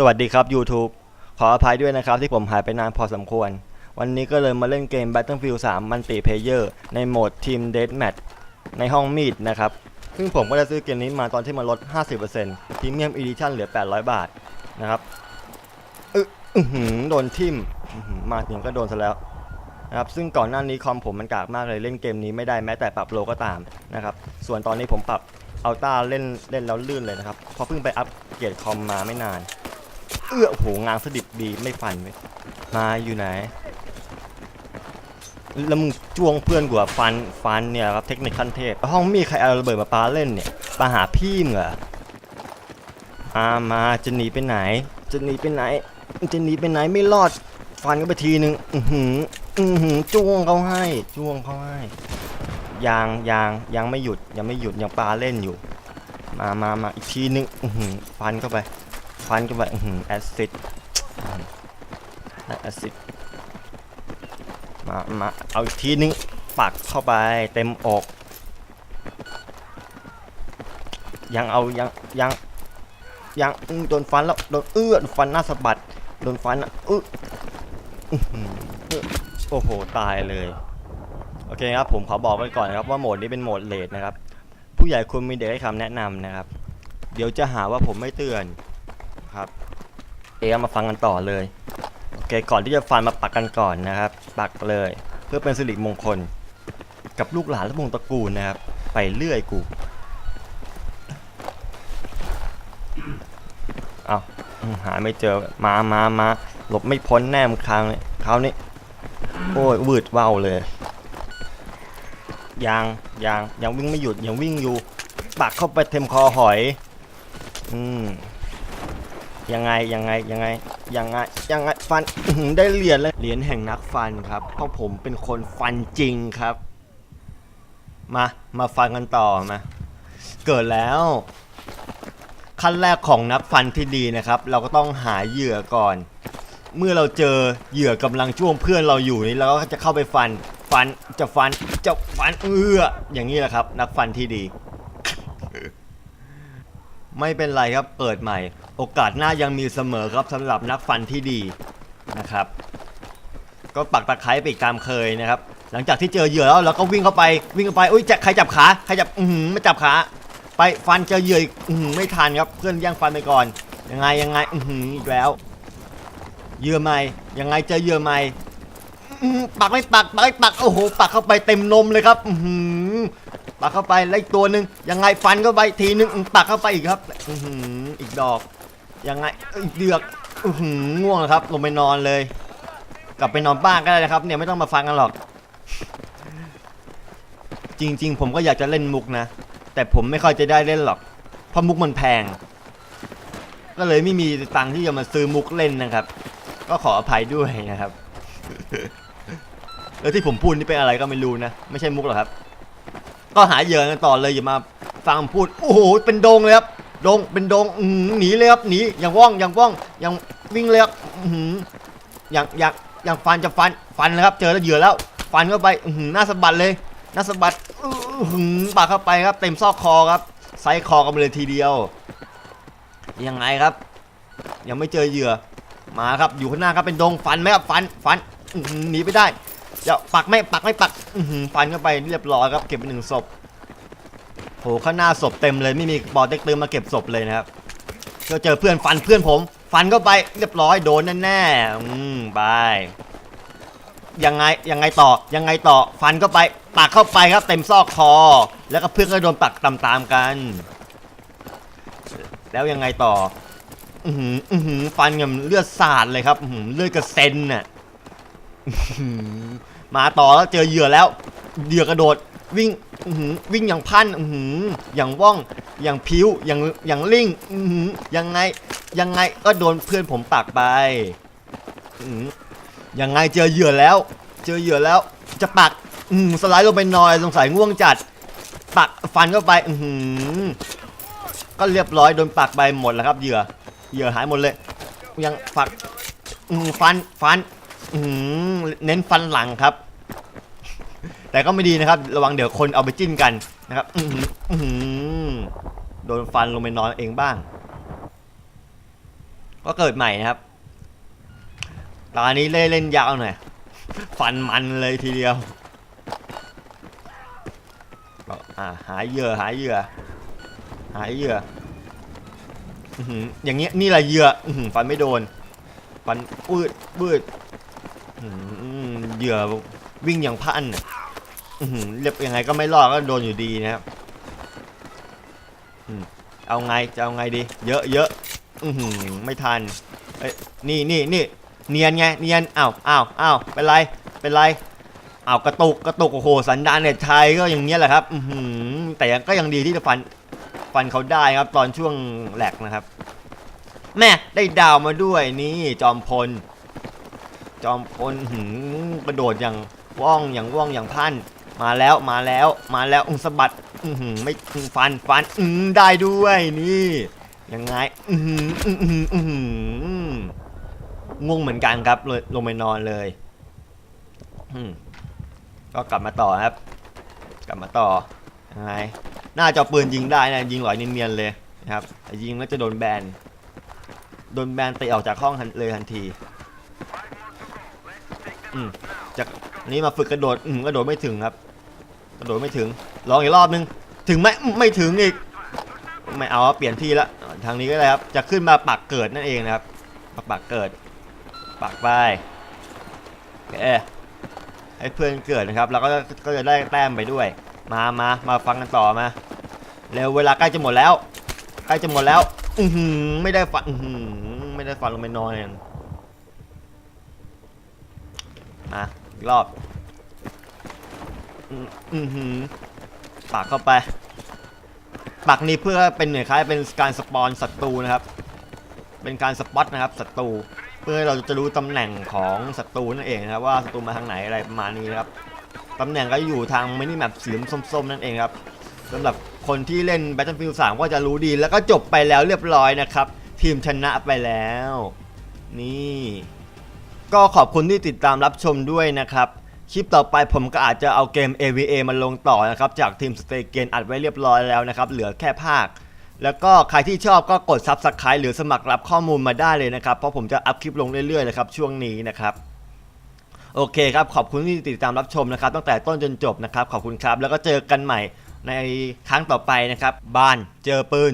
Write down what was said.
สวัสดีครับ YouTube ขออภัยด้วยนะครับ ที่ผมหายไปนานพอสมควร วันนี้ก็เลยมาเล่นเกม Battlefield 3มันติเพเยอร์ในโหมด Team Deathmatch ในห้องมีดนะครับ ซึ่งผมก็ได้ซื้อเกมนี้มาตอนที่มันลด 50% Premium Edition เหลือ 800 บาทนะครับอึอื้อหือโดนทิมมาถึงก็โดนซะแล้วนะครับซึ่งก่อนหน้านี้คอมผมมันกากมากเลยเล่นเกมนี้ไม่ได้แม้แต่ปรับโลก็ตามนะครับส่วนตอนนี้ผมปรับอัลต้าเล่นเล่นแล้วลื่นเลยนะครับเพราะเพิ่งไปอัปเกรดคอมมาไม่นาน เอื้อโหงานสดิบดีไม่ฟันเว้ยมาอยู่ไหน แล้วมึงจ้วงเพื่อนกูอะฟันฟันเนี่ยครับเทคนิคขั้นเทพห้องมีใครเอาระเบิดมาปาเล่นเนี่ยปาหาพี่มึงเหรอมามาจะหนีไปไหน จะหนีไปไหน จะหนีไปไหนไม่รอด ฟันก็ไปทีนึงอือหืออือหือจ้วงเขาให้จ้วงเขาให้ยางยางยังไม่หยุดยังไม่หยุดยังปาเล่นอยู่ มามามาอีกทีนึงอือหือฟันเข้าไป ฟันเข้าไปอื้อหือแอซิดแอซิดมามาเอาอีกทีนึงปักเข้าไปเต็มอก ยังเอายังยังยังโดนฟันแล้วโดนเอื้อนฟันหน้าสะบัดโดนฟันอะอื้ออื้อหือโอ้โหตายเลยโอเคครับผมขอบอกไว้ก่อนนะครับว่าโหมดนี้เป็นโหมดเลดนะครับ ผู้ใหญ่ควรมีเด็กให้คำแนะนำนะครับ เดี๋ยวจะหาว่าผมไม่เตือน ครับเอะมาฟังกันต่อเลยโอเคก่อนที่จะฟันมาปักกันก่อนนะครับ ปักเลย เพื่อเป็นสิริมงคล กับลูกหลานและวงตระกูลนะครับ ไปเรื่อยกูเอาหาไม่เจอมามามาหลบไม่พ้นแน่มครางเลยคราวนี้โอ้ยวืดว่าวเลยยังยังยังวิ่งไม่หยุดยังวิ่งอยู่ปักเข้าไปเต็มคอหอย อืม ยังไงยังไงยังไงยังไงยังไงฟันได้เหรียญเลยเหรียญแห่งนักฟันครับเพราะผมเป็นคนฟันจริงครับ มามาฟันกันต่อมาเกิดแล้ว ขั้นแรกของนักฟันที่ดีนะครับ เราก็ต้องหาเหยื่อก่อน เมื่อเราเจอเหยื่อกำลังจ้วงเพื่อนเราอยู่นี่เราก็จะเข้าไปฟันฟันจะฟันจะฟันเอื้ออย่างนี้แหละครับ นักฟันที่ดี ไม่เป็นไรครับเปิดใหม่ โอกาสหน้ายังมีเสมอครับสำหรับนักฟันที่ดีนะครับ ก็ปักตะไคร้ไปอีกตามเคยนะครับ หลังจากที่เจอเหยื่อแล้วเราก็วิ่งเข้าไปวิ่งเข้าไปอุ้ยจะใครจับขาใครจับอือหือไม่จับขาไปฟันเจอเหยื่ออีกอือหือไม่ทันครับเพื่อนแย่งฟันไปก่อน ยังไงยังไงอือหืออีกแล้วเหยื่อใหม่ยังไงเจอเหยื่อใหม่อื้อหือปักไม่ปักปักไม่ปักโอ้โหปักเข้าไปเต็มนมเลยครับอือหือ ปักเข้าไปแล้วอีกตัวหนึ่งยังไงฟันเข้าไปทีนึงปักเข้าไปอีกครับอือหืออีกดอกยังไงอีกเดือกอือหืง่วงครับลงไปนอนเลย กลับไปนอนบ้านก็ได้นะครับ เนี่ยไม่ต้องมาฟังกันหรอก จริง ๆ ผมก็อยากจะเล่นมุกนะ แต่ผมไม่ค่อยจะได้เล่นหรอก เพราะมุกมันแพง ก็เลยไม่มีตังค์ที่จะมาซื้อมุกเล่นนะครับ ก็ขออภัยด้วยนะครับแล้วที่ผมพูดนี่เป็นอะไรก็ไม่รู้นะ ไม่ใช่มุกหรอกครับ ก็หาเหยื่อกันต่อเลยอย่ามาฟังพูดโอ้โหเป็นดงเลยครับดงเป็นดงหนีเลยครับหนีอย่างว่องอย่างว่องอย่างวิ่งเลยครับอื้อหือย่างอย่างอย่างฟันจะฟันฟันนะครับ เจอแล้วเหยื่อแล้ว ฟันเข้าไปหน้าสะบัดเลยหน้าสะบัดหือปากเข้าไปครับ เต็มซอกคอครับไซส์คอกันเลยทีเดียวยังไงครับ ยังไม่เจอเหยื่อมาครับอยู่ข้างหน้าครับเป็นดงฟันไหมครับฟันฟันหนีไปได้ จะปักไม่ปักไม่ปักฟันเข้าไปเรียบร้อยครับเก็บไปหนึ่งศพโหข้างหน้าศพเต็มเลยไม่มีบอลเต็กตึงมาเก็บศพเลยนะครับก็เจอเพื่อนฟันเพื่อนผม ฟันเข้าไปเรียบร้อยโดนแน่ๆอืมไปยังไงยังไงต่อยังไงต่อฟันเข้าไปปักเข้าไปครับเต็มซอกคอ แล้วก็เพื่อนก็โดนปักตามๆกัน แล้วยังไงต่อ อืออือฟันกับเลือดสาดเลยครับ อือเลือดกระเซ็นน่ะ มาต่อแล้วเจอเหยื่อแล้วเหยื่อกระโดดวิ่งวิ่งอย่างพันอย่างว่องอย่างพิ้วอย่างอย่างลิงยังไงยังไงก็โดนเพื่อนผมปักไปยังไงเจอเหยื่อแล้ว เจอเหยื่อแล้วจะปักสไลด์ลงไปนอยสงสัยง่วงจัด ปักฟันเข้าไปอืก็เรียบร้อยโดนปักไปหมดแล้วครับเหยื่อเหยื่อหายหมดเลย ยังปักฟันฟัน อืมเน้นฟันหลังครับ แต่ก็ไม่ดีนะครับ ระวังเดี๋ยวคนเอาไปจิ้นกันนะครับอื้อหืออื้อหือโดนฟันลงไปนอนเองบ้าง ก็เกิดใหม่นะครับ ตอนนี้เล่นเล่นยาวหน่อย ฟันมันเลยทีเดียวบอกอ่าหาเหยื่อหาเหยื่อ หาเหยื่ออย่างเงี้ยนี่แหละเหยื่ออื้อหือฟันไม่โดน ฟันปืดปืด อื้อหือเหยื่อวิ่งอย่างพันน่ะอื้อหือเรียบยังไงก็ไม่รอดก็โดนอยู่ดีนะครับอืมเอาไงจะเอาไงดี เยอะเยอะอือหือไม่ทันเอ้ยนี่นี่นี่เนียนไงเนียนอ้าวอ้าวอ้าวเป็นไรเป็นไรอ้าวกระตุกกระตุกโอ้โหสันดานเน็ตไทยก็อย่างเงี้ยแหละครับอือหือแต่ก็ยังดีที่จะฟันฟันเขาได้ครับตอนช่วงแหลกนะครับ แม่ได้ดาวมาด้วยนี่จอมพล จอมพลหืมกระโดดอย่างว่องอย่างว่องอย่างพันมาแล้วมาแล้วมาแล้วองสะบัดอื้อหือไม่ฟันฟันอืมได้ด้วยนี่ยังไงอือหืออือหืออือหืองงเหมือนกันครับเลยลงไปนอนเลยก็กลับมาต่อครับ กลับมาต่อยังไงน่าจะเอาปืนยิงได้นะยิงหลอยเนียนๆเลยนะครับแต่ยิงแล้วจะโดนแบนโดนแบนเตะออกจากห้องเลยทันที อืมจากนี้มาฝึกกระโดดอืมกระโดดไม่ถึงครับ กระโดดไม่ถึง ลองอีกรอบนึง ถึงไหมไม่ถึงอีก ไม่เอาเปลี่ยนที่ละ ทางนี้ก็ได้ครับ จะขึ้นมาปักเกิดนั่นเองนะครับปักปักเกิด ปักไปโอให้เพื่อนเกิดนะครับ เราก็ก็จะได้แต้มไปด้วย มามามาฟังกันต่อมา เร็วเวลาใกล้จะหมดแล้ว ใกล้จะหมดแล้ว อือหือไม่ได้ฟันอือหือไม่ได้ฟันลงไปนอนเนี่ย มาอีกรอบอือหือปักเข้าไป ปักนี้เพื่อเป็นเหมือนคล้ายเป็นการสปอนศัตรูนะครับ เป็นการสปอตนะครับศัตรูเพื่อให้เราจะรู้ตำแหน่งของศัตรูนั่นเองนะครับ ว่าศัตรูมาทางไหนอะไรประมาณนี้นะครับตำแหน่งก็อยู่ทางมินิแมปสีส้มๆนั่นเองครับสำหรับคนที่เล่น Battlefield 3 ก็จะรู้ดีแล้วก็จบไปแล้วเรียบร้อยนะครับ ทีมชนะไปแล้ว นี่ ก็ขอบคุณที่ติดตามรับชมด้วยนะครับ คลิปต่อไปผมก็อาจจะเอาเกม AVA มาลงต่อนะครับ จากทีมสเตเกนอัดไว้เรียบร้อยแล้วนะครับ เหลือแค่ภาค แล้วก็ใครที่ชอบก็กด Subscribe หรือสมัครรับข้อมูลมาได้เลยนะครับ เพราะผมจะอัพคลิปลงเรื่อยๆเลยครับช่วงนี้นะครับ โอเคครับ ขอบคุณที่ติดตามรับชมนะครับ ตั้งแต่ต้นจนจบนะครับ ขอบคุณครับ แล้วก็เจอกันใหม่ในครั้งต่อไปนะครับ บ้านเจอปืน